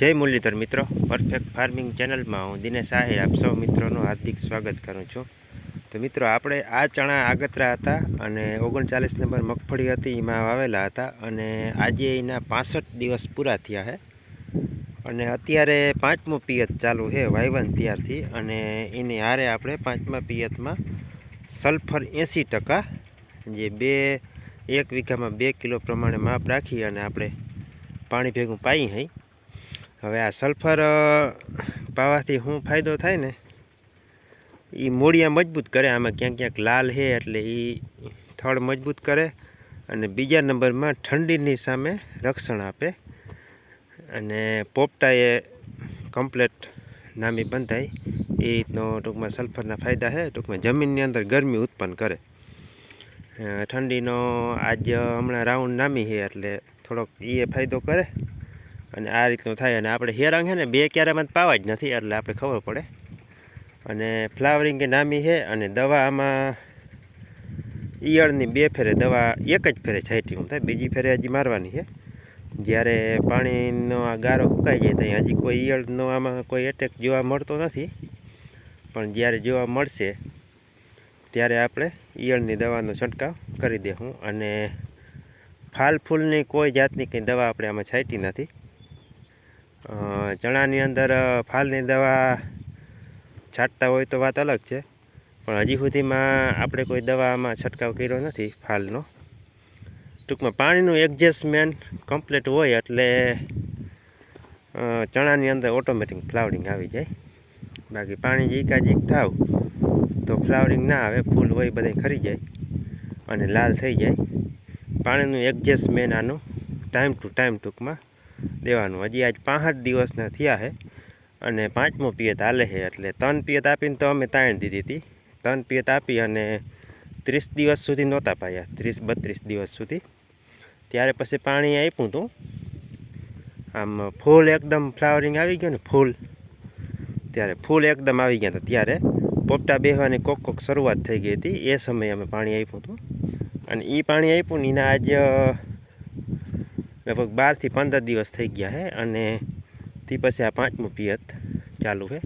જય મુરલીધર મિત્રો perfect farming ચેનલમાં હું દિનેશ શાહે આપ સૌ મિત્રોનું હાર્દિક સ્વાગત કરું છું. તો મિત્રો, આપણે આ ચણા આગતરા હતા અને ઓગણચાલીસ નંબર મગફળી હતી, એમાં વાવેલા હતા અને આજે એના પાસઠ દિવસ પૂરા થયા છે અને અત્યારે પાંચમું પિયત ચાલુ છે વાયવન ત્યારથી અને એની હારે આપણે પાંચમા પિયતમાં સલ્ફર એંસી ટકા, જે બે, એક વીઘામાં બે કિલો પ્રમાણે માપ રાખી અને આપણે પાણી ભેગું પાઈ હઈ. હવે આ સલ્ફર પાવાથી શું ફાયદો થાય ને? એ મૂળિયા મજબૂત કરે, આમાં ક્યાંક ક્યાંક લાલ છે એટલે એ થડ મજબૂત કરે અને બીજા નંબરમાં ઠંડીની સામે રક્ષણ આપે અને પોપટાએ કમ્પ્લેટ નામી બંધાય એ રીતનો ટૂંકમાં સલ્ફરના ફાયદા છે ટૂંકમાં જમીનની અંદર ગરમી ઉત્પન્ન કરે. ઠંડીનો આજ હમણાં રાઉન્ડ નામી છે એટલે થોડોક એ ફાયદો કરે. અને આ રીતનું થાય અને આપણે હેરંગ છે ને, બે ક્યારેમાં પાવા જ નથી, એટલે આપણે ખબર પડે. અને ફ્લાવરિંગ કે નામી છે અને દવા આમાં ઈયળની બે ફેરે દવા, એક જ ફેરે છાંટી થાય, બીજી ફેરે હજી મારવાની છે. જ્યારે પાણીનો આ ગારો સુકાઈ જાય ત્યાં હજી કોઈ ઈયળનો આમાં કોઈ એટેક જોવા મળતો નથી. પણ જ્યારે જોવા મળશે, ત્યારે આપણે ઈયળની દવાનો છંટકાવ કરી દઈશું અને ફાલ ફૂલની કોઈ જાતની કંઈ દવા આપણે આમાં છાંટી નથી. ચણાની અંદર ફાલની દવા છાંટતા હોય તો વાત અલગ છે. પણ હજી સુધીમાં આપણે કોઈ દવામાં છંટકાવ કર્યો નથી ફાલનો. ટૂંકમાં પાણીનું એડજસ્ટમેન્ટ કમ્પ્લીટ હોય એટલે ચણાની અંદર ઓટોમેટિક ફ્લાવરિંગ આવી જાય. બાકી પાણી જીકાજીક થાવ તો ફ્લાવરિંગ ના આવે, ફૂલ હોય બધે ખરી જાય અને લાલ થઈ જાય. પાણીનું એડજસ્ટમેન્ટ આનું ટાઈમ ટુ ટાઈમ ટૂંકમાં દેવાનું. હજી આજ પાંસઠ દિવસના થયા છે અને પાંચમો પિયત હાલે છે એટલે ત્રણ પિયત આપીને તો અમે તાણ દીધી હતી. ત્રણ પિયત આપી અને ત્રીસ દિવસ સુધી નહોતા પાયા. ત્રીસ, બત્રીસ દિવસ સુધી. ત્યારે પછી પાણી આપ્યું હતું. આમ ફૂલ એકદમ ફ્લાવરિંગ આવી ગયું ને ફૂલ. ત્યારે ફૂલ એકદમ આવી ગયા હતા. ત્યારે પોપટા બેહવાની કોક કોક શરૂઆત થઈ ગઈ હતી. એ સમયે અમે પાણી આપ્યું હતું. અને એ પાણી આપ્યું ને એના આજ લગભગ બારથી પંદર દિવસ થઈ ગયા છે અને તે પછી આ પાંચમું પિયત ચાલુ છે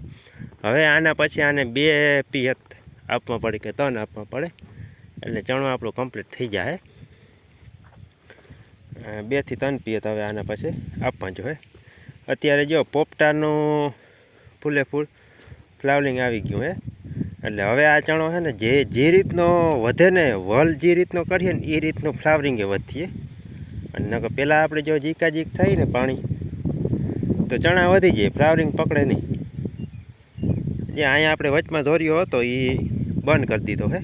હવે આના પછી આને બે પિયત આપવા પડે કે ત્રણ આપવા પડે, એટલે ચણો આપણો કમ્પ્લીટ થઈ જાય બેથી ત્રણ પિયત હવે આના પછી આપવા જોઈએ અત્યારે જો પોપટાનું ફૂલે ફૂલ ફ્લાવરિંગ આવી ગયું હે, એટલે હવે આ ચણો છે ને જે જે રીતનો વધે ને, વલ જે રીતનો કરીએ ને, એ રીતનું ફ્લાવરિંગ વધીએ. અને નકર પહેલાં આપણે જો જીકાજીક થાય ને પાણી, તો ચણા વધી જાય, ફ્લાવરિંગ પકડે નહીં. જે અહીંયા આપણે વચમાં ધોર્યો હતો એ બંધ કરી દીધો હે.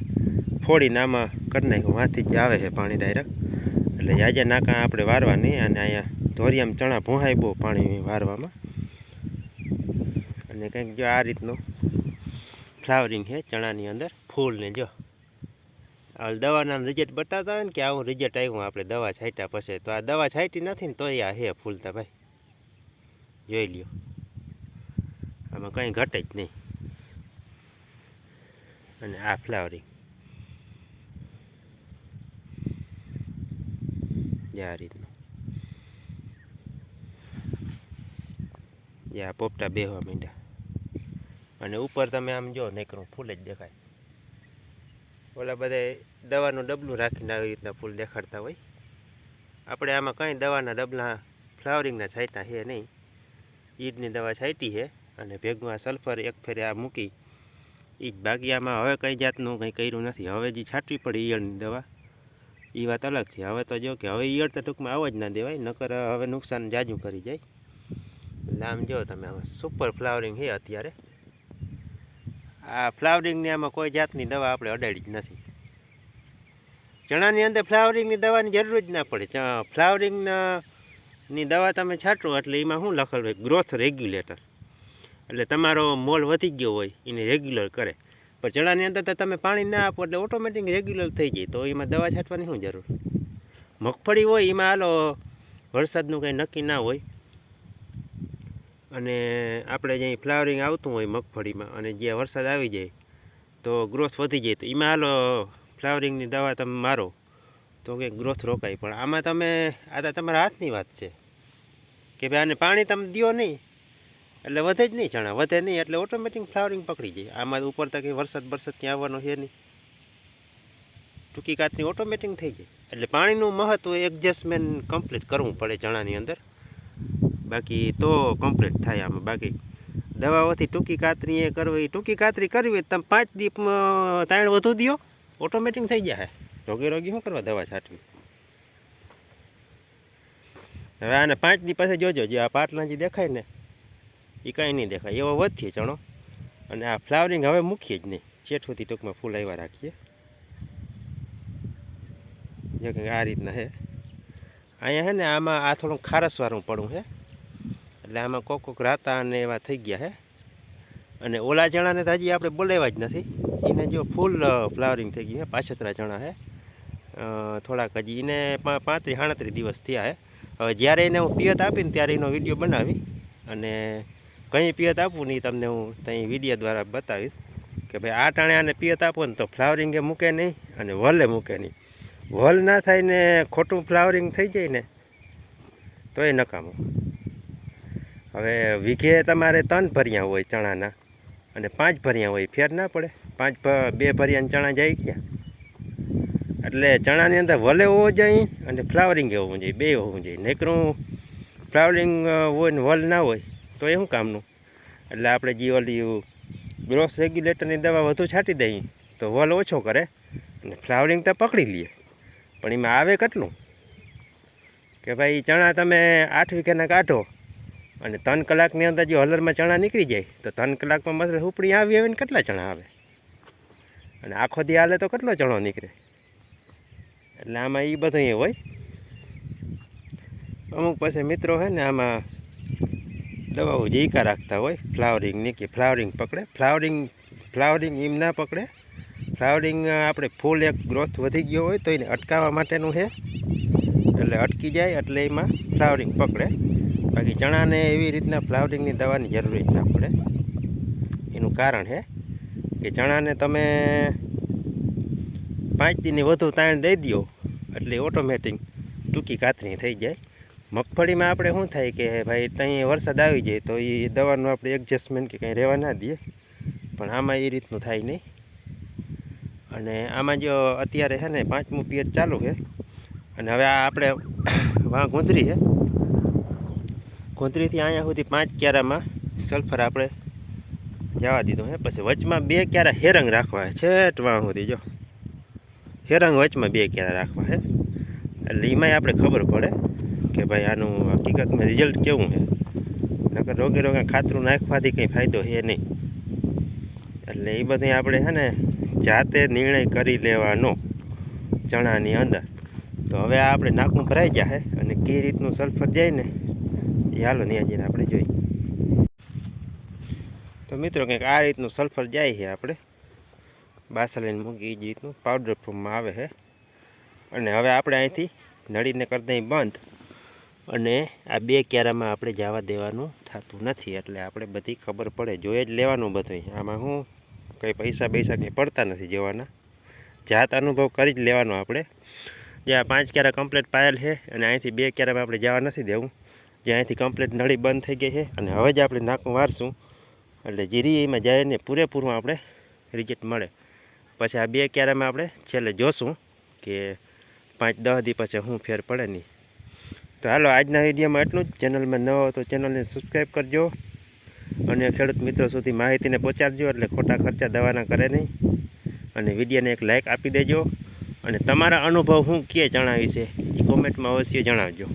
ફોડીને આમાં કરી નાખ્યું. વાંથી જ આવે છે પાણી ડાયરેક્ટ એટલે આજે નાકા આપણે વારવા નહીં અને અહીંયા ધોરિયામાં ચણા ભૂંહાય બહુ પાણી વારવામાં. અને કંઈક જો આ રીતનું ફ્લાવરિંગ છે ચણાની અંદર, ફૂલને જો. દવાના રિઝલ્ટ બતાવતા હોય ને કે આવું રિઝલ્ટ આવ્યું, આપણે દવા છાંટ્યા પછી. તો આ દવા છાંટી નથી ને તોય આ હે ફૂલતા ભાઈ. જોઈ લ્યો. આમાં કંઈ ઘટે જ નહીં. અને આ ફ્લાવરિંગ. આ રીતનું. જે આ પોપટા બેહવા માંડ્યા. અને ઉપર તમે આમ જો, નેકરું ફૂલ જ દેખાય. ઓલા બધા દવાનું ડબલું રાખીને આવી રીતના ફૂલ દેખાડતા હોય. આપણે આમાં કંઈ દવાના ડબલા, ફ્લાવરિંગના છાંટા છે નહીં. ઈડની દવા છાંટી છે અને ભેગું આ સલ્ફર એક ફેરે આ મૂકી. એ જ બાકી આમાં હવે કંઈ જાતનું કંઈ કર્યું નથી. હવે જે છાંટવી પડી ઈયળની દવા. એ વાત અલગ છે. હવે તો જો કે હવે ઈયળ તો ટૂંકમાં આવો જ ના દેવાય, નકર હવે નુકસાન જાજુ કરી જાય. એટલે આમ જો તમે આમાં સુપર ફ્લાવરિંગ છે અત્યારે. આ ફ્લાવરિંગની આમાં કોઈ જાતની દવા આપણે અડાડી જ નથી. ચણાની અંદર ફ્લાવરિંગની દવાની જરૂર જ ના પડે. ફ્લાવરિંગના ની દવા તમે છાંટો એટલે એમાં શું લખેલું હોય? ગ્રોથ રેગ્યુલેટર એટલે તમારો મોલ વધી ગયો હોય, એને રેગ્યુલર કરે. પણ ચણાની અંદર તો તમે પાણી ના આપો એટલે ઓટોમેટિક રેગ્યુલર થઈ જાય. તો એમાં દવા છાંટવાની શું જરૂર? મગફળી હોય, એમાં હાલો વરસાદનું કંઈ નક્કી ના હોય. અને આપણે જ્યાં ફ્લાવરિંગ આવતું હોય મગફળીમાં અને જ્યાં વરસાદ આવી જાય, તો ગ્રોથ વધી જાય. તો એમાં હાલો, ફ્લાવરિંગની દવા તમે મારો, તો કંઈક ગ્રોથ રોકાય. પણ આમાં તમે, આ તમારા હાથની વાત છે. કે ભાઈ આને પાણી તમે દો નહીં, એટલે વધે જ નહીં ચણા, વધે નહીં, એટલે ઓટોમેટિક ફ્લાવરિંગ પકડી જાય. આમાં ઉપર તો કંઈ વરસાદ વરસાદ ક્યાં આવવાનો છે નહીં. ટૂંકી કાતની ઓટોમેટિક થઈ જાય. એટલે પાણીનું મહત્ત્વ એડજસ્ટમેન્ટ કમ્પ્લીટ કરવું પડે ચણાની અંદર. બાકી તો કમ્પ્લીટ થાય આમાં. બાકી દવાઓથી ટૂંકી કાતરી એ કરવી, ટૂંકી કાતરી કરવી તમે પાંચ દીપ તાણ વધુ દો ઓટોમેટિક થઈ જાય રોગી રોગી શું કરવા દવા છાંટવી? હવે આને પાંચ દી પાસે જોજો, જે આ પાટલા જે દેખાય ને એ કાંઈ નહીં દેખાય. એવો વધીએ ચણો. અને આ ફ્લાવરિંગ હવે મૂકીએ જ નહીં. ચેઠોથી ટૂંકમાં ફૂલ આવ્યા રાખીએ. જો કે આ રીતના છે અહીંયા છે ને આમાં આ થોડું ખારસવાળું પડું છે એટલે આમાં કોક કોક રાતા અને એવા થઈ ગયા હે. અને ઓલા ચણાને તો હજી આપણે બોલાવ્યા જ નથી. એને જો ફૂલ ફ્લાવરિંગ થઈ ગયું હે, પાછતરા ચણા હે. થોડાક હજી એને પાંત્રીસ સાડત્રીસ દિવસ થયા હે. હવે જ્યારે એને હું પિયત આપીને ત્યારે એનો વીડિયો બનાવી અને કંઈ પિયત આપવું નહીં, તમને હું ત્યાં વીડિયો દ્વારા બતાવીશ કે ભાઈ આ ટાણે પિયત આપો ને તો ફ્લાવરિંગે મૂકે નહીં અને વલે મૂકે નહીં. વલ ના થાય ને ખોટું ફ્લાવરિંગ થઈ જાય ને તો એ નકામું. હવે વીઘે તમારે ત્રણ ભર્યા હોય ચણાના અને પાંચ ભર્યા હોય, ફેર ના પડે. પાંચ બે ભર્યા ચણા જાય ગયા એટલે ચણાની અંદર વલે હોવો જોઈએ અને ફ્લાવરિંગ હોવું જોઈએ, બે હોવું જોઈએ. નહીકરું ફ્લાવરિંગ હોય ને વલ ના હોય, તો એ શું કામનું? એટલે આપણે જે ઓલી ગ્રોસ રેગ્યુલેટરની દવા વધુ છાંટી દઈએ, તો વલ ઓછો કરે અને ફ્લાવરિંગ તો પકડી લઈએ પણ એમાં આવે કેટલું? કે ભાઈ ચણા તમે આઠ વીઘાના કાઢો અને ત્રણ કલાકની અંદર જો હલરમાં ચણા નીકળી જાય, તો ત્રણ કલાકમાં મતલબ ઉપડી આવી આવે ને કેટલા ચણા આવે? અને આખો દી હાલે તો કેટલો ચણો નીકળે? એટલે આમાં એ બધું એ હોય. અમુક પાસે મિત્રો હોય ને આમાં દવાઓ જીકા રાખતા હોય ફ્લાવરિંગની કે ફ્લાવરિંગ પકડે, ફ્લાવરિંગ ફ્લાવરિંગ એમ ના પકડે. ફ્લાવરિંગ આપણે ફૂલ એક ગ્રોથ વધી ગયો હોય તો એને અટકાવવા માટેનું છે. એટલે અટકી જાય એટલે એમાં ફ્લાવરિંગ પકડે. બાકી ચણાને એવી રીતના ફ્લાવરિંગની દવાની જરૂર જ ના પડે એનું કારણ છે કે ચણાને તમે પાંચ દિનની વધુ તાણ દઈ દો એટલે ઓટોમેટિક ટૂંકી કાતરી થઈ જાય. મગફળીમાં આપણે શું થાય કે ભાઈ ત્યાં વરસાદ આવી જાય તો એ દવાનું આપણે એડજસ્ટમેન્ટ કે કંઈ રહેવા ના દઈએ. પણ આમાં એ રીતનું થાય નહીં. અને આમાં જો અત્યારે છે ને પાંચમું પિયત ચાલુ છે. અને હવે આ આપણે વાં ગુંદરી છે. ગુંદરીથી અહીંયા સુધી પાંચ ક્યારામાં સલ્ફર આપણે જવા દીધું હે. પછી વચમાં બે ક્યારા હેરંગ રાખવા છે છેટ વાં સુધી જો. હેરંગ વચમાં બે ક્યારા રાખવા હે. એટલે એમાંય આપણે ખબર પડે કે ભાઈ આનું હકીકતમાં રિઝલ્ટ કેવું છે નકર રોગે રોગે ખાતરું નાખવાથી કંઈ ફાયદો છે નહીં. એટલે એ બધું આપણે છે ને જાતે નિર્ણય કરી લેવાનો ચણાની અંદર. તો હવે આપણે નાકું ભરાઈ જાય અને કઈ રીતનું સલ્ફર જાય ને એ હાલો આપણે જોઈએ તો મિત્રો કંઈક આ રીતનું સલ્ફર જાય છે આપણે. બાસલીને મૂકી એ જ રીતનું પાવડર ફોર્મમાં આવે છે. અને હવે આપણે અહીંથી નળીને કરી દઈએ બંધ. અને આ બે ક્યારામાં આપણે જવા દેવાનું થતું નથી, એટલે આપણે બધી ખબર પડે. જોઈએ જ લેવાનું બધું આમાં શું કંઈ પૈસા પૈસા કંઈ પડતા નથી જવાના. જાત અનુભવ કરી જ લેવાનો આપણે. જે આ પાંચ ક્યારા કમ્પ્લીટ પાયેલ છે, અને અહીંથી બે ક્યારામાં આપણે જવા નથી દેવું. જે અહીંથી કમ્પ્લીટ નળી બંધ થઈ ગઈ છે અને હવે જ આપણે નાકું વારશું એટલે જીરી એમાં જાય પૂરેપૂરું આપણે રિઝલ્ટ મળે. પછી આ બે ક્યારામાં આપણે છેલ્લે જોશું કે પાંચ દસ દી પછી શું ફેર પડે નહીં. તો હાલો, આજના વિડીયોમાં એટલું જ. ચેનલમાં ન હો ચેનલને સબસ્ક્રાઈબ કરજો અને ખેડૂત મિત્રો સુધી માહિતીને પહોંચાડજો, એટલે ખોટા ખર્ચા દવાના કરે નહીં. અને વિડીયોને એક લાઇક આપી દેજો. અને તમારા અનુભવ શું કે જણાવી છે એ કોમેન્ટમાં અવશ્ય જણાવજો.